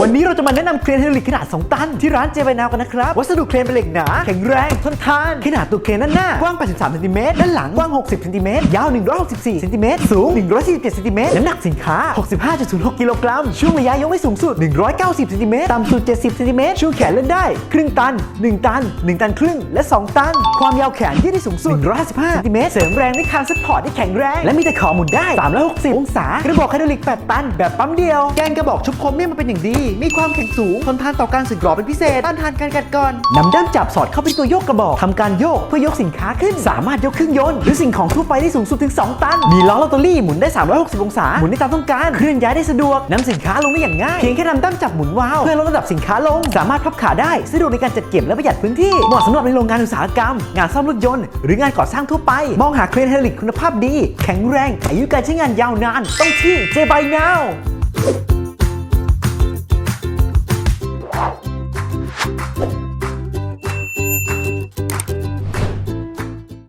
วันนี้เราจะมาแนะนำเครนไฮดรอลิกขนาด 2 ตัน ที่ร้านเจไบนาวกันนะครับ วัสดุเครนเป็นเหล็กหนา แข็งแรง ทนทาน ขนาดตัวเครนด้านหน้ากว้าง 83เซนติเมตรด้านหลังกว้าง 60เซนติเมตรยาว 164เซนติเมตรสูง 147เซนติเมตรน้ำหนักสินค้า 65.06กิโลกรัมช่วงระยะยกได้สูงสุด 190เซนติเมตรต่ำสุด 70เซนติเมตรช่วงแขนเล่นได้ ครึ่งตัน 1 ตัน 1 ตันครึ่ง และ 2 ตัน ความยาวแขนยืดได้สูงสุด155เซนติเมตรเสริมแรงด้วยคานซัพพอร์ตที่แข็งแรงและมีตะขอหมุนได้360องศากระบอกไฮดรอลิก8ตันแบบปั๊มเดียวแกนกระบอกชุบคมเนี่ยมันเป็นอย่างดีมีความแข็งสูงทนทานต่อการสึกหรอเป็นพิเศษต้านทานการกัดกร่อนนำด้ามจับสอดเข้าไปในตัวโยกกระบอกทำการโยกเพื่อยกสินค้าขึ้น สามารถยกเครื่องยนต์หรือสิ่งของทั่วไปได้สูงสุดถึง 2 ตัน มีล้อลอตเตอรี่หมุนได้ 360 องศา หมุนได้ตามต้องการ เคลื่อนย้ายได้สะดวกนำสินค้าลงได้อย่างง่าย เพียงแค่นำด้ามจับหมุนวาล์วเพื่อลดระดับสินค้าลง สามารถพับขาได้สะดวกในการจัดเก็บและประหยัดพื้นที่ เหมาะสำหรับในโรงงานอุตสาหกรรม งานซ่อมรถยนต์หรืองานก่อสร้างทั่วไป มองหาเครนไฮดรอลิกคุณภาพดี แข็งแรง อายุการใช้งานยาวนาน ต้องที่ J by Now